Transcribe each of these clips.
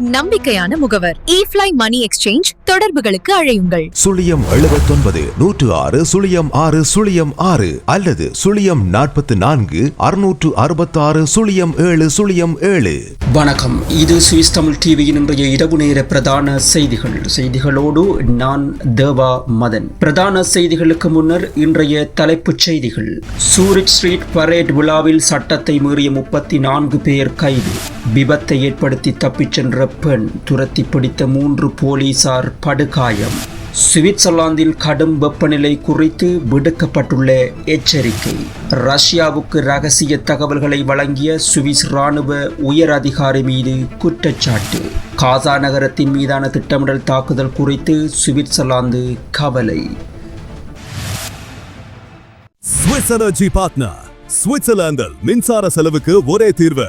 நம்பிக்கையான முகவர். ஈஃப்ளை மணி எக்ஸ்சேஞ்ச் தொடர்புகளுக்கு அழையுங்கள். சுழியம் எழுபத்தொன்பது நூற்று ஆறு சுழியம் ஆறு சுழியம் ஆறு அல்லது சுழியம் நாற்பத்தி நான்கு அறுநூற்று அறுபத்தாறு சுழியம் ஏழு சுழியம் ஏழு. வணக்கம். இது சுவிஸ் தமிழ் டிவியின் இன்றைய இரவு நேர பிரதான செய்திகள். செய்திகளோடு நான் தேவா மதன். பிரதான செய்திகளுக்கு முன்னர் இன்றைய தலைப்புச் செய்திகள். சூரிச் ஸ்ட்ரீட் பரேட் விழாவில் சட்டத்தை மீறிய முப்பத்தி நான்கு பேர் கைது. விபத்தை ஏற்படுத்தி தப்பிச் சென்ற பெண் துரத்தி பிடித்த மூன்று போலீசார் படுகாயம். சுவிட்சர்லாந்தில் கடும் வெப்பநிலை குறித்து விடுக்கப்பட்டுள்ள எச்சரிக்கை. ரஷ்யாவுக்கு ரகசிய தகவல்களை வழங்கிய சுவிஸ் ராணுவ உயர் அதிகாரி மீது குற்றச்சாட்டு. காசா நகரத்தின் மீதான திட்டமிடல் தாக்குதல் குறித்து சுவிட்சர்லாந்து கவலை. Swiss energy partner. சுவிட்சர்லாந்தில் மின்சார செலவுக்கு ஒரே தீர்வு.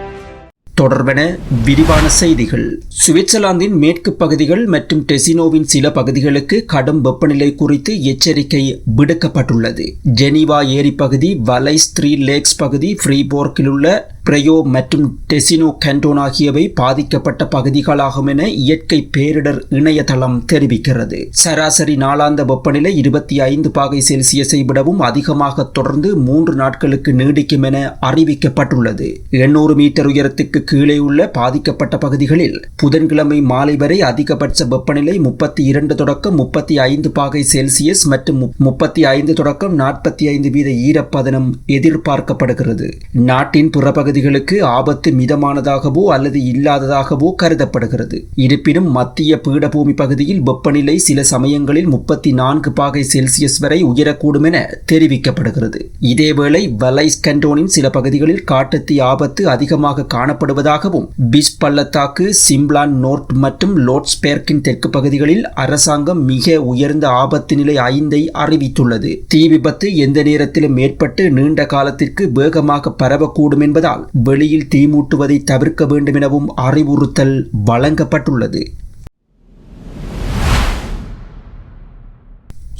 தொடர்பென விரிவான செய்திகள். சுவிட்சர்லாந்தின் மேற்கு பகுதிகள் மற்றும் டெசினோவின் சில பகுதிகளுக்கு கடும் வெப்பநிலை குறித்து எச்சரிக்கை விடுக்கப்பட்டுள்ளது. ஜெனீவா ஏரி பகுதி வலைஸ் த்ரீ லேக்ஸ் பகுதி ஃப்ரீபோர்க்கில் உள்ள பிரயோ மற்றும் டெசினோ கண்டோன் ஆகியவை பாதிக்கப்பட்ட பகுதிகளாகும் என இயற்கை பேரிடர் இணையதளம் தெரிவிக்கிறது. சராசரி நாளாந்த வெப்பநிலை இருபத்தி ஐந்து பாகை செல்சியஸை விடவும் அதிகமாக தொடர்ந்து மூன்று நாட்களுக்கு நீடிக்கும் என அறிவிக்கப்பட்டுள்ளது. எண்ணூறு மீட்டர் உயரத்துக்கு கீழே உள்ள பாதிக்கப்பட்ட பகுதிகளில் புதன்கிழமை மாலை வரை அதிகபட்ச வெப்பநிலை முப்பத்தி இரண்டு தொடக்கம் முப்பத்தி ஐந்து பாகை செல்சியஸ் மற்றும் முப்பத்தி ஐந்து தொடக்கம் நாற்பத்தி ஐந்து வீத ஈரப்பதனம் எதிர்பார்க்கப்படுகிறது. நாட்டின் பிற பகுதிகளுக்கு ஆபத்து மிதமானதாகவோ அல்லது இல்லாததாகவோ கருதப்படுகிறது. இருப்பினும் மத்திய பீடபூமி பகுதியில் வெப்பநிலை சில சமயங்களில் முப்பத்தி நான்கு பாகை செல்சியஸ் வரை உயரக்கூடும் என தெரிவிக்கப்படுகிறது. இதேவேளை வலைஸ் கண்டோனின் சில பகுதிகளில் காட்டுத்தீ ஆபத்து அதிகமாக காணப்படுவதாகவும் பிஸ் பள்ளத்தாக்கு சிம்லான் நோர்ட் மற்றும் லோட்ஸ்பேர்க்கின் தெற்கு பகுதிகளில் அரசாங்கம் மிக உயர்ந்த ஆபத்து நிலை ஐந்தை அறிவித்துள்ளது. தீ விபத்து எந்த நேரத்திலும் ஏற்பட்டு நீண்ட காலத்திற்கு வேகமாக பரவக்கூடும் என்பதால் வெளியில் தீமூட்டுவதை தவிர்க்க வேண்டும் எனவும் அறிவுறுத்தல் வழங்கப்பட்டுள்ளது.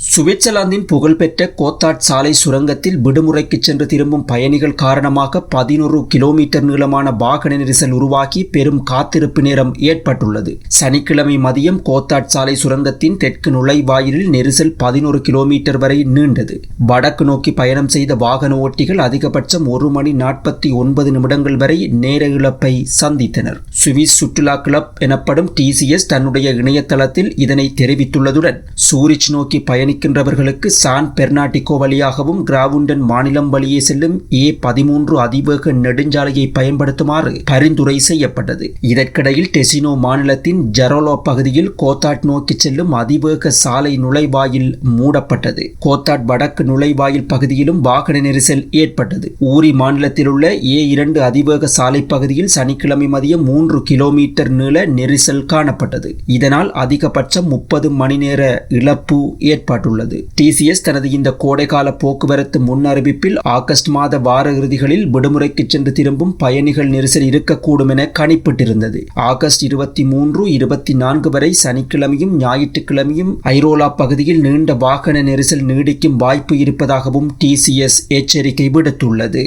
சுவிட்சர்லாந்தின் புகழ்பெற்ற கோத்தாட் சாலை சுரங்கத்தில் விடுமுறைக்கு சென்று திரும்பும் பயணிகள் காரணமாக பதினோரு கிலோமீட்டர் நீளமான வாகன நெரிசல் உருவாகி பெரும் காத்திருப்பு நேரம் ஏற்பட்டுள்ளது. சனிக்கிழமை மதியம் கோத்தாட் சாலை சுரங்கத்தின் தெற்கு நுழைவாயிலில் நெரிசல் பதினோரு கிலோமீட்டர் வரை நீண்டது. வடக்கு நோக்கி பயணம் செய்த வாகன ஓட்டிகள் அதிகபட்சம் ஒரு மணி நாற்பத்தி ஒன்பது நிமிடங்கள் வரை நேர இழப்பை சந்தித்தனர். சுவிஸ் சுற்றுலா கிளப் எனப்படும் டிசிஎஸ் தன்னுடைய இணையதளத்தில் இதனை தெரிவித்துள்ளதுடன் சூரிச் நோக்கி பயணி பயணிக்கின்றவர்களுக்கு சான் பெர்னாட்டிகோ வழியாகவும் கிராவுண்டன் மாநிலம் வழியே செல்லும் ஏ பதிமூன்று அதிவேக நெடுஞ்சாலையை பயன்படுத்துமாறு பரிந்துரை செய்யப்பட்டது. இதற்கிடையில் டெசினோ மாநிலத்தின் ஜெரோலோ பகுதியில் கோத்தாட் நோக்கி செல்லும் அதிவேக சாலை நுழைவாயில் மூடப்பட்டது. கோத்தாட் வடக்கு நுழைவாயில் பகுதியிலும் வாகன நெரிசல் ஏற்பட்டது. ஊரி மாநிலத்தில் உள்ள ஏ இரண்டு அதிவேக சாலை பகுதியில் சனிக்கிழமை மதியம் மூன்று கிலோமீட்டர் நீள நெரிசல் காணப்பட்டது. இதனால் அதிகபட்சம் முப்பது மணி நேர இழப்பு ஏற்பட்டது. ஏற்பட்டுள்ளது டிசிஎஸ் தனது இந்த கோடைகால போக்குவரத்து முன் அறிவிப்பில் ஆகஸ்ட் மாத வார இறுதிகளில் விடுமுறைக்கு சென்று திரும்பும் பயணிகள் நெரிசல் இருக்கக்கூடும் என கணிப்பிட்டிருந்தது. ஆகஸ்ட் இருபத்தி மூன்று இருபத்தி நான்கு வரை சனிக்கிழமையும் ஞாயிற்றுக்கிழமையும் ஐரோலா பகுதியில் நீண்ட வாகன நெரிசல் நீடிக்கும் வாய்ப்பு இருப்பதாகவும் டிசிஎஸ் எச்சரிக்கை விடுத்துள்ளது.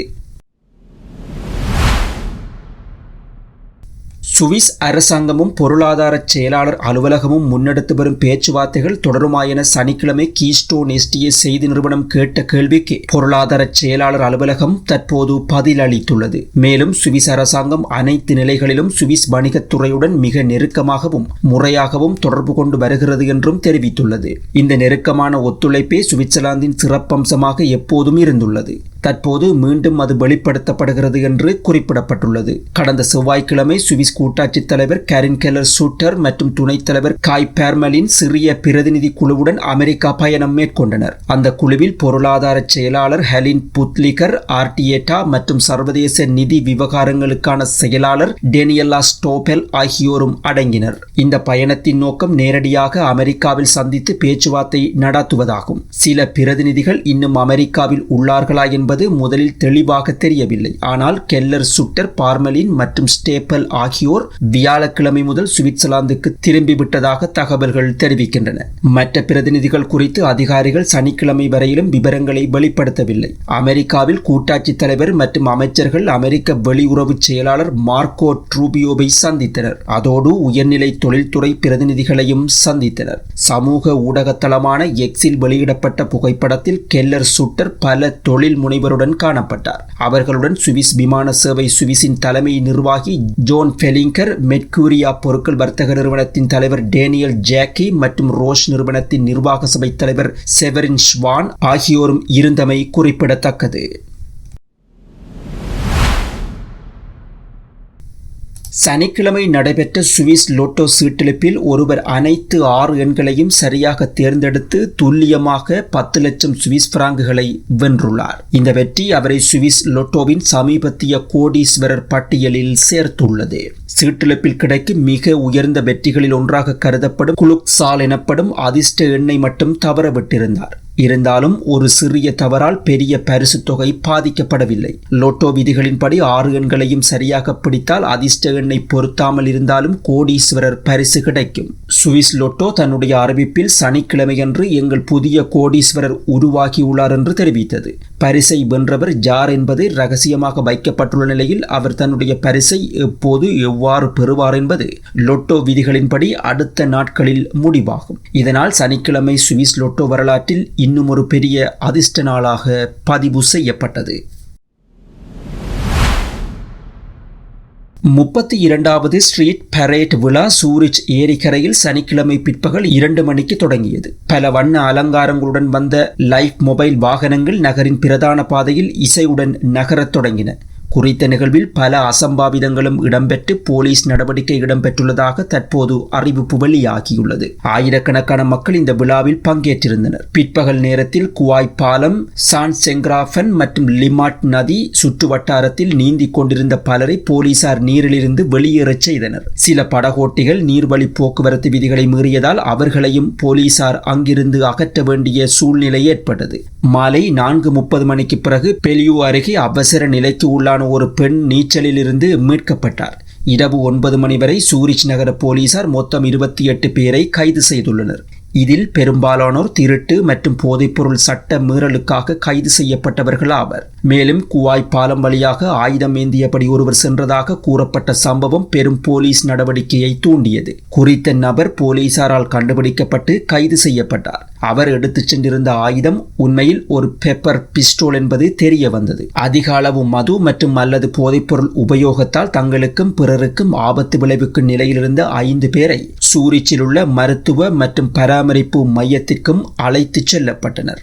சுவிஸ் அரசாங்கமும் பொருளாதார செயலாளர் அலுவலகமும் முன்னெடுத்து வரும் பேச்சுவார்த்தைகள் தொடருமா என சனிக்கிழமை கீஸ்டோன் எஸ்டிஏ செய்தி நிறுவனம் கேட்ட கேள்விக்கு பொருளாதார செயலாளர் அலுவலகம் தற்போது பதிலளித்துள்ளது. மேலும் சுவிஸ் அரசாங்கம் அனைத்து நிலைகளிலும் சுவிஸ் வணிகத்துறையுடன் மிக நெருக்கமாகவும் முறையாகவும் தொடர்பு கொண்டு வருகிறது என்றும் தெரிவித்துள்ளது. இந்த நெருக்கமான ஒத்துழைப்பே சுவிட்சர்லாந்தின் சிறப்பம்சமாக எப்போதும் இருந்துள்ளது. தற்போது மீண்டும் அது வெளிப்படுத்தப்படுகிறது என்று குறிப்பிடப்பட்டுள்ளது. கடந்த செவ்வாய்க்கிழமை சுவிஸ் கூட்டாட்சித் தலைவர் கேரின் கெல்லர் சூட்டர் மற்றும் துணைத் தலைவர் காய் பேர்மலின் சிறிய பிரதிநிதி குழுவுடன் அமெரிக்கா பயணம் மேற்கொண்டனர். அந்த குழுவில் பொருளாதார செயலாளர் ஹெலின் புத்லிகர் ஆர்டியேட்டா மற்றும் சர்வதேச நிதி விவகாரங்களுக்கான செயலாளர் டேனியல்லா ஸ்டோபெல் ஆகியோரும் அடங்கினர். இந்த பயணத்தின் நோக்கம் நேரடியாக அமெரிக்காவில் சந்தித்து பேச்சுவார்த்தை நடத்துவதாகும். சில பிரதிநிதிகள் இன்னும் அமெரிக்காவில் உள்ளார்களா என்பது முதலில் தெளிவாக தெரியவில்லை. ஆனால் கெல்லர் சுட்டர் பார்மலின் மற்றும் ஸ்டேப்பல் ஆகியோர் வியாழக்கிழமை முதல் சுவிட்சர்லாந்துக்கு திரும்பிவிட்டதாக தகவல்கள் தெரிவிக்கின்றன. மற்ற பிரதிநிதிகள் குறித்து அதிகாரிகள் சனிக்கிழமை வரையிலும் விவரங்களை வெளிப்படுத்தவில்லை. அமெரிக்காவில் கூட்டாட்சித் தலைவர் மற்றும் அமைச்சர்கள் அமெரிக்க வெளியுறவு செயலாளர் மார்க்கோ ட்ரூபியோவை சந்தித்தனர். அதோடு உயர்நிலை தொழில்துறை பிரதிநிதிகளையும் சந்தித்தனர். சமூக ஊடகத்தளமான எக்ஸில் வெளியிடப்பட்ட புகைப்படத்தில் கெல்லர் சுட்டர் பல தொழில் இவருடன் காணப்பட்டார். அவர்களுடன் சுவிஸ் விமான சேவை சுவிஸின் தலைமை நிர்வாகி ஜோன் ஃபெலிங்கர் மெட்கூரியா பொருட்கள் வர்த்தக நிறுவனத்தின் தலைவர் டேனியல் ஜாக்கி மற்றும் ரோஷ் நிறுவனத்தின் நிர்வாக சபை தலைவர் செவரின் ஸ்வான் ஆகியோரும் இருந்தமை குறிப்பிடத்தக்கது. சனிக்கிழமை நடைபெற்ற சுவிஸ் லோட்டோ சீட்டெழுப்பில் ஒருவர் அனைத்து ஆறு எண்களையும் சரியாக தேர்ந்தெடுத்து துல்லியமாக பத்து லட்சம் சுவிஸ் பிராங்குகளை வென்றுள்ளார். இந்த வெற்றி அவரை சுவிஸ் லோட்டோவின் சமீபத்திய கோடீஸ்வரர் பட்டியலில் சேர்த்துள்ளது. சீட்டெழுப்பில் கிடைக்கும் மிக உயர்ந்த வெற்றிகளில் ஒன்றாக கருதப்படும் குலுக்சால் எனப்படும் அதிர்ஷ்ட எண்ணை மட்டும் தவறவிட்டிருந்தார். இருந்தாலும் ஒரு சிறிய தவறால் பெரிய பரிசு தொகை பாதிக்கப்படவில்லை. லோட்டோ விதிகளின்படி ஆறு எண்களையும் சரியாக பிடித்தால் அதிர்ஷ்ட எண்ணை பொருத்தாமல் இருந்தாலும் கோடீஸ்வரர் பரிசு கிடைக்கும். சுவிஸ் லொட்டோ தன்னுடைய அறிவிப்பில் சனிக்கிழமையன்று எங்கள் புதிய கோடீஸ்வரர் உருவாகியுள்ளார் என்று தெரிவித்தது. பரிசை வென்றவர் ஜார் என்பது ரகசியமாக வைக்கப்பட்டுள்ள நிலையில் அவர் தன்னுடைய பரிசை எப்போது எவ்வாறு பெறுவார் என்பது லொட்டோ விதிகளின்படி அடுத்த நாட்களில் முடிவாகும். இதனால் சனிக்கிழமை சுவிஸ் லொட்டோ வரலாற்றில் இன்னும் ஒரு பெரிய அதிர்ஷ்ட நாளாக பதிவு செய்யப்பட்டது. முப்பத்தி இரண்டாவது ஸ்ட்ரீட் பரேட் விழா சூரிச் ஏரிக்கரையில் சனிக்கிழமை பிற்பகல் இரண்டு மணிக்கு தொடங்கியது. பல வண்ண அலங்காரங்களுடன் வந்த லைஃப் மொபைல் வாகனங்கள் நகரின் பிரதான பாதையில் இசையுடன் நகரத் தொடங்கின. குறித்த நிகழ்வில் பல அசம்பாவிதங்களும் இடம்பெற்று போலீஸ் நடவடிக்கை இடம்பெற்றுள்ளதாக தற்போது அறிவிப்பு வெளியாகியுள்ளது ஆயிரக்கணக்கான மக்கள் இந்த விழாவில் பங்கேற்றிருந்தனர். பிற்பகல் நேரத்தில் குவாய் பாலம் சான் செங்ராஃபன் மற்றும் லிமாட் நதி சுற்று வட்டாரத்தில் நீந்திக் கொண்டிருந்த பலரை போலீசார் நீரிலிருந்து வெளியேறச் செய்தனர். சில படகோட்டிகள் நீர்வழி போக்குவரத்து விதிகளை மீறியதால் அவர்களையும் போலீசார் அங்கிருந்து அகற்ற வேண்டிய சூழ்நிலை ஏற்பட்டது. மாலை நான்கு முப்பது மணிக்கு பிறகு பெலியூ அருகே அவசர நிலைக்கு உள்ளான ஒரு பெண் நீச்சலிலிருந்து மீட்கப்பட்டார். இரவு ஒன்பது மணி வரை சூரிச் நகர போலீசார் மொத்தம் இருபத்தி எட்டு பேரை கைது செய்துள்ளனர். இதில் பெரும்பாலானோர் திருட்டு மற்றும் போதைப்பொருள் சட்ட மீறலுக்காக கைது செய்யப்பட்டவர்கள் ஆவர். மேலும் குவாய் பாலம் வழியாக ஆயுதம் ஏந்தியபடி ஒருவர் சென்றதாக கூறப்பட்ட சம்பவம் பெரும் போலீஸ் நடவடிக்கையை தூண்டியது. குறித்த நபர் போலீசாரால் கண்டுபிடிக்கப்பட்டு கைது செய்யப்பட்டார். அவர் எடுத்துச் சென்றிருந்த ஆயுதம் உண்மையில் ஒரு பெப்பர் பிஸ்டோல் என்பது தெரிய வந்தது. அதிக அளவு மது மற்றும் அல்லது போதைப்பொருள் உபயோகத்தால் தங்களுக்கும் பிறருக்கும் ஆபத்து விளைவிக்கும் நிலையிலிருந்த ஐந்து பேரை சூரிச்சில் உள்ள மருத்துவ மற்றும் பராமரிப்பு மையத்திற்கும் அழைத்துச் செல்லப்பட்டனர்.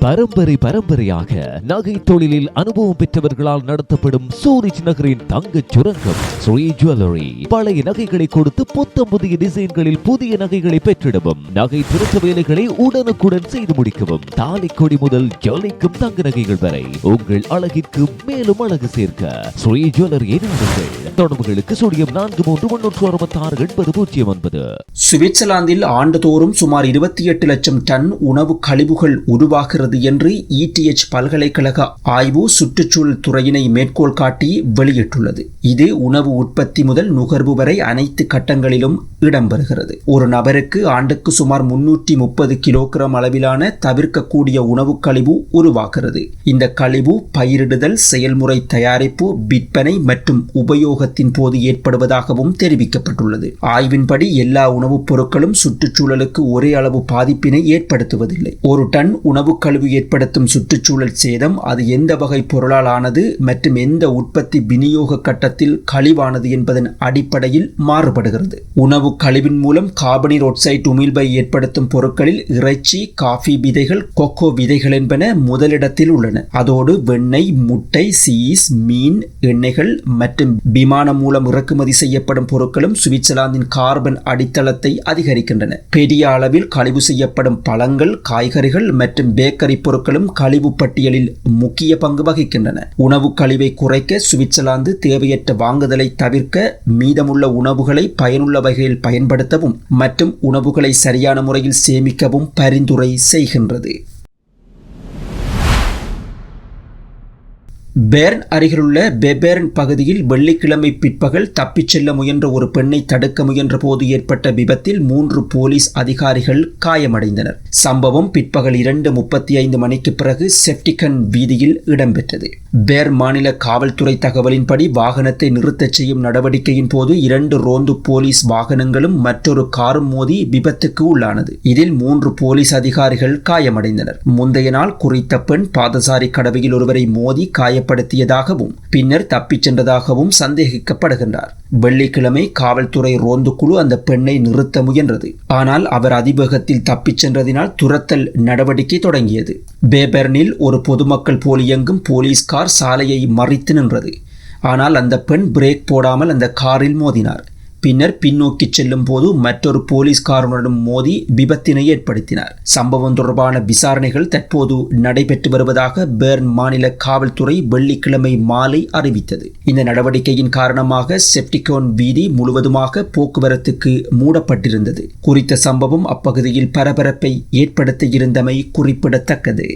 பரம்பரை பரம்பரையாக நகை தொழிலில் அனுபவம் பெற்றவர்களால் நடத்தப்படும் சூரிச் நகரின் தங்க சுரங்கம். ஸ்ரீ ஜுவல்லரி பழைய நகைகளை கொடுத்து புத்தம் புதிய டிசைன்களில் புதிய நகைகளை பெற்றிடவும் நகை திருத்த வேலைகளை உடனுக்குடன் செய்து முடிக்கவும் தாலி கொடி முதல் ஜொலிக்கும் தங்க நகைகள் வரை உங்கள் அழகிற்கு மேலும் அழகு சேர்க்க. ஸ்ரீ ஜுவல்லரியை நாடுங்கள் தொடர்புகளுக்கு சுழியம் நான்கு மூன்று முன்னூற்று அறுபத்தி ஆறு எண்பது பூஜ்ஜியம் ஒன்பது. சுவிட்சர்லாந்தில் ஆண்டுதோறும் சுமார் இருபத்தி எட்டு லட்சம் டன் உணவு கழிவுகள் உருவாகிறது. வருகிறது என்று இடிஎச் பல்கலைக்கழக ஆய்வு சுற்றுச்சூழல் துறையினை மேற்கோள் காட்டி வெளியிட்டுள்ளது. இது உணவு உற்பத்தி முதல் நுகர்வு வரை அனைத்து கட்டங்களிலும் இடம்பெறுகிறது. ஒரு நபருக்கு ஆண்டுக்கு சுமார் முன்னூற்றி முப்பது கிலோகிராம் அளவிலான தவிர்க்கக்கூடிய உணவு கழிவு உருவாகிறது. இந்த கழிவு பயிரிடுதல் செயல்முறை தயாரிப்பு விற்பனை மற்றும் உபயோகத்தின் போது ஏற்படுவதாகவும் தெரிவிக்கப்பட்டுள்ளது. ஆய்வின்படி எல்லா உணவுப் பொருட்களும் சுற்றுச்சூழலுக்கு ஒரே அளவு பாதிப்பினை ஏற்படுத்துவதில்லை. ஒரு டன் உணவு கழிவு ஏற்படுத்தும் சுற்றுச்சூழல் சேதம் அது எந்த வகை பொருளால் ஆனது மற்றும் எந்த உற்பத்தி விநியோக கட்டத்தில் கழிவானது என்பதன் அடிப்படையில் மாறுபடுகிறது. உணவு கழிவின் மூலம் கார்பனீர் ஒட்சைட் உமிழ்வை ஏற்படுத்தும் பொருட்களில் இறைச்சி காஃபி விதைகள் கொக்கோ விதைகள் என்பன முதலிடத்தில் உள்ளன. அதோடு வெண்ணெய் முட்டை சீஸ் மீன் எண்ணெய்கள் மற்றும் விமானம் மூலம் இறக்குமதி செய்யப்படும் பொருட்களும் சுவிட்சர்லாந்தின் கார்பன் அடித்தளத்தை அதிகரிக்கின்றன. பெரிய அளவில் கழிவு செய்யப்படும் பழங்கள் காய்கறிகள் மற்றும் பேக்கரி பொருட்களும் கழிவு பட்டியலில் முக்கிய பங்கு வகிக்கின்றன. உணவு கழிவை குறைக்க சுவிட்சர்லாந்து தேவையற்ற வாங்குதலை தவிர்க்க மீதமுள்ள உணவுகளை பயனுள்ள வகையில் பயன்படுத்தவும் மற்றும் உணவுகளை சரியான முறையில் சேமிக்கவும் பரிந்துரை செய்கின்றது. பேர்ன் அருகிலுள்ள பெபேர்ன் பகுதியில் வெள்ளிக்கிழமை பிற்பகல் தப்பிச் செல்ல முயன்ற ஒரு பெண்ணை தடுக்க முயன்ற போது ஏற்பட்ட விபத்தில் மூன்று போலீஸ் அதிகாரிகள் காயமடைந்தனர். சம்பவம் பிற்பகல் இரண்டு முப்பத்தி ஐந்து மணிக்கு பிறகு செப்டிகன் வீதியில் இடம்பெற்றது. பேர் மாநில காவல்துறை தகவலின்படி வாகனத்தை நிறுத்தச் செய்யும் நடவடிக்கையின் போது இரண்டு ரோந்து போலீஸ் வாகனங்களும் மற்றொரு காரும் மோதி விபத்துக்கு உள்ளானது. இதில் மூன்று போலீஸ் அதிகாரிகள் காயமடைந்தனர். முந்தைய நாள் குறித்த பெண் பாதசாரி கடவையில் ஒருவரை மோதி காயப்படுத்தியதாகவும் பின்னர் தப்பிச் சென்றதாகவும் சந்தேகிக்கப்படுகின்றார். வெள்ளிக்கிழமை காவல்துறை ரோந்து குழு அந்த பெண்ணை நிறுத்த முயன்றது. ஆனால் அவர் அதிவேகத்தில் தப்பிச் சென்றதினால் துரத்தல் நடவடிக்கை தொடங்கியது. பேபர்னில் ஒரு பொதுமக்கள் போல் இயங்கும் போலீஸ் கார் சாலையை மறித்து நின்றது. ஆனால் அந்த பெண் பிரேக் போடாமல் அந்த காரில் மோதினார். பின்னர் பின்னோக்கி செல்லும் போது மற்றொரு போலீஸ்காரனுடன் மோதி விபத்தினை ஏற்படுத்தினார். சம்பவம் தொடர்பான விசாரணைகள் தற்போது நடைபெற்று வருவதாக பேர்ன் மாநில காவல்துறை வெள்ளிக்கிழமை மாலை அறிவித்தது. இந்த நடவடிக்கையின் காரணமாக செப்டிகோன் வீதி முழுவதுமாக போக்குவரத்துக்கு மூடப்பட்டிருந்தது. குறித்த சம்பவம் அப்பகுதியில் பரபரப்பை ஏற்படுத்தியிருந்தமை குறிப்பிடத்தக்கது.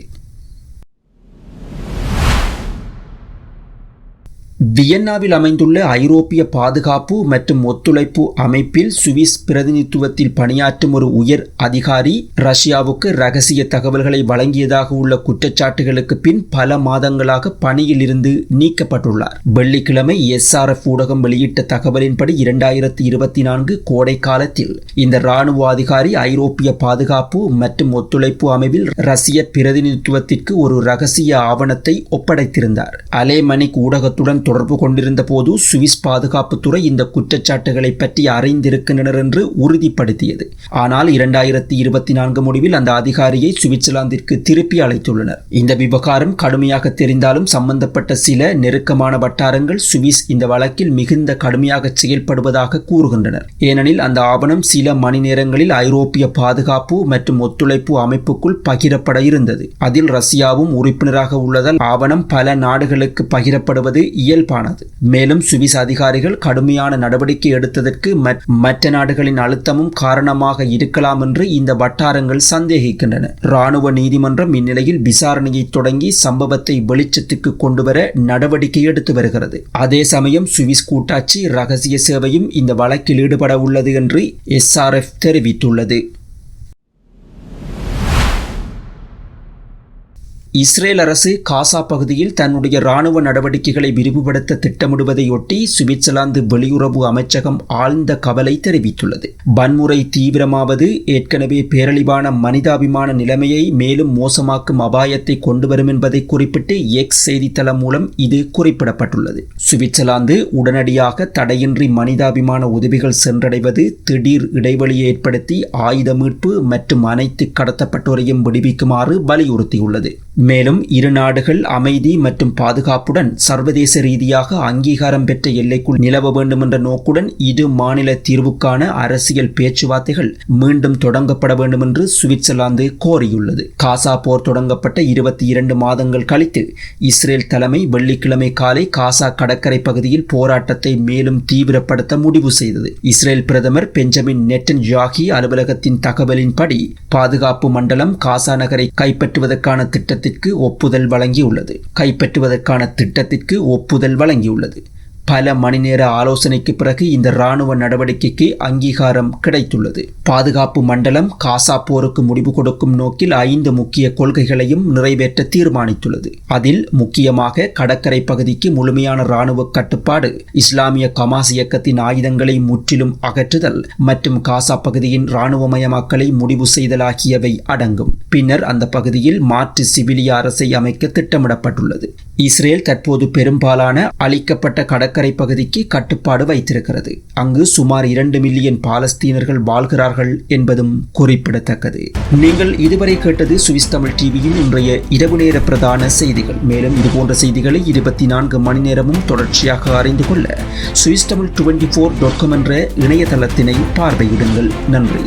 வியன்னாவில் அமைந்துள்ள ஐரோப்பிய பாதுகாப்பு மற்றும் ஒத்துழைப்பு அமைப்பில் சுவிஸ் பிரதிநிதித்துவத்தில் பணியாற்றும் ஒரு உயர் அதிகாரி ரஷ்யாவுக்கு ரகசிய தகவல்களை வழங்கியதாக உள்ள குற்றச்சாட்டுகளுக்கு பின் பல மாதங்களாக பணியில் இருந்து நீக்கப்பட்டுள்ளார். வெள்ளிக்கிழமை எஸ்ஆர்எஃப் ஊடகம் வெளியிட்ட தகவலின்படி இரண்டாயிரத்தி இருபத்தி நான்கு கோடை காலத்தில் இந்த இராணுவ அதிகாரி ஐரோப்பிய பாதுகாப்பு மற்றும் ஒத்துழைப்பு அமைப்பில் ரஷ்ய பிரதிநிதித்துவத்திற்கு ஒரு ரகசிய ஆவணத்தை ஒப்படைத்திருந்தார். அலேமனிக் ஊடகத்துடன் தொடர்பு கொண்டிருந்த போது சுவிஸ் பாதுகாப்புத்துறை இந்த குற்றச்சாட்டுகளை பற்றி அறிந்திருக்கின்றனர் என்று உறுதிப்படுத்தியது. ஆனால் இரண்டாயிரத்தி இருபத்தி நான்கு முடிவில் அந்த அதிகாரியை சுவிட்சர்லாந்திற்கு திருப்பி அழைத்துள்ளனர். இந்த விவகாரம் கடுமையாக தெரிந்தாலும் சம்பந்தப்பட்ட சில நெருக்கமான வட்டாரங்கள் சுவிஸ் இந்த வழக்கில் மிகுந்த கடுமையாக செயல்படுவதாக கூறுகின்றனர். ஏனெனில் அந்த ஆவணம் சில மணி நேரங்களில் ஐரோப்பிய பாதுகாப்பு மற்றும் ஒத்துழைப்பு அமைப்புக்குள் பகிரப்பட இருந்தது. அதில் ரஷ்யாவும் உறுப்பினராக உள்ளதால் ஆவணம் பல நாடுகளுக்கு பகிரப்படுவது இயல் இயல்பானது. மேலும் சுவிஸ் அதிகாரிகள் கடுமையான நடவடிக்கை எடுத்ததற்கு மற்ற நாடுகளின் அழுத்தமும் காரணமாக இருக்கலாம் என்று இந்த வட்டாரங்கள் சந்தேகிக்கின்றன. ராணுவ நீதிமன்றம் இந்நிலையில் விசாரணையை தொடங்கி சம்பவத்தை வெளிச்சத்துக்கு கொண்டுவர நடவடிக்கை எடுத்து வருகிறது. அதே சமயம் சுவிஸ் கூட்டாட்சி ரகசிய சேவையும் இந்த வழக்கில் ஈடுபட உள்ளது என்று எஸ்ஆர்எஃப் தெரிவித்துள்ளது. இஸ்ரேல் அரசு காசா பகுதியில் தன்னுடைய ராணுவ நடவடிக்கைகளை விரிவுபடுத்த திட்டமிடுவதையொட்டி சுவிட்சர்லாந்து வெளியுறவு அமைச்சகம் ஆழ்ந்த கவலை தெரிவித்துள்ளது. வன்முறை தீவிரமாவது ஏற்கனவே பேரழிவான மனிதாபிமான நிலைமையை மேலும் மோசமாக்கும் அபாயத்தை கொண்டு வரும் என்பதை குறிப்பிட்டு எக்ஸ் செய்தித்தளம் மூலம் இது குறிப்பிடப்பட்டுள்ளது. சுவிட்சர்லாந்து உடனடியாக தடையின்றி மனிதாபிமான உதவிகள் சென்றடைவது திடீர் இடைவெளியை ஏற்படுத்தி ஆயுத மீட்பு மற்றும் அனைத்து கடத்தப்பட்டோரையும் விடுவிக்குமாறு வலியுறுத்தியுள்ளது. மேலும் இரு நாடுகள் அமைதி மற்றும் பாதுகாப்புடன் சர்வதேச ரீதியாக அங்கீகாரம் பெற்ற எல்லைக்குள் நிலவ வேண்டும் என்ற நோக்குடன் இரு மாநில தீர்வுக்கான அரசியல் பேச்சுவார்த்தைகள் மீண்டும் தொடங்கப்பட வேண்டும் என்று சுவிட்சர்லாந்து கோரியுள்ளது. காசா போர் தொடங்கப்பட்ட இருபத்தி இரண்டு மாதங்கள் கழித்து இஸ்ரேல் தலைமை வெள்ளிக்கிழமை காலை காசா கடற்கரை பகுதியில் போராட்டத்தை மேலும் தீவிரப்படுத்த முடிவு செய்தது. இஸ்ரேல் பிரதமர் பெஞ்சமின் நெட்டன் ஜாகி அலுவலகத்தின் தகவலின்படி பாதுகாப்பு மண்டலம் காசா நகரை கைப்பற்றுவதற்கான திட்டத்திற்கு ஒப்புதல் வழங்கியுள்ளது. கைப்பற்றுவதற்கான திட்டத்திற்கு ஒப்புதல் வழங்கியுள்ளது. பல மணி நேர ஆலோசனைக்கு பிறகு இந்த ராணுவ நடவடிக்கைக்கு அங்கீகாரம் கிடைத்துள்ளது. பாதுகாப்பு மண்டலம் காசா போருக்கு முடிவு கொடுக்கும் நோக்கில் ஐந்து முக்கிய கொள்கைகளையும் நிறைவேற்ற தீர்மானித்துள்ளது. அதில் முக்கியமாக கடற்கரை பகுதிக்கு முழுமையான ராணுவ கட்டுப்பாடு இஸ்லாமிய கமாஸ் இயக்கத்தின் ஆயுதங்களை முற்றிலும் அகற்றுதல் மற்றும் காசா பகுதியின் இராணுவமயமாக்கலை முடிவு செய்தல் ஆகியவை அடங்கும். பின்னர் அந்த பகுதியில் மாற்று சிவிலிய அரசை அமைக்க திட்டமிடப்பட்டுள்ளது. இஸ்ரேல் தற்போது பெரும்பாலான அழிக்கப்பட்ட கடற்கரை பகுதிக்கு கட்டுப்பாடு வைத்திருக்கிறது. அங்கு சுமார் இரண்டு மில்லியன் பாலஸ்தீனர்கள் வாழ்கிறார்கள் என்பதும் குறிப்பிடத்தக்கது. நீங்கள் இதுவரை கேட்டது சுவிஸ் தமிழ் டிவியின் இன்றைய இரவு நேர பிரதான செய்திகள். மேலும் இதுபோன்ற செய்திகளை இருபத்தி நான்கு மணி நேரமும் தொடர்ச்சியாக அறிந்து கொள்ள Swiss Tamil twenty four dot com என்ற இணையதளத்தினை பார்வையிடுங்கள். நன்றி.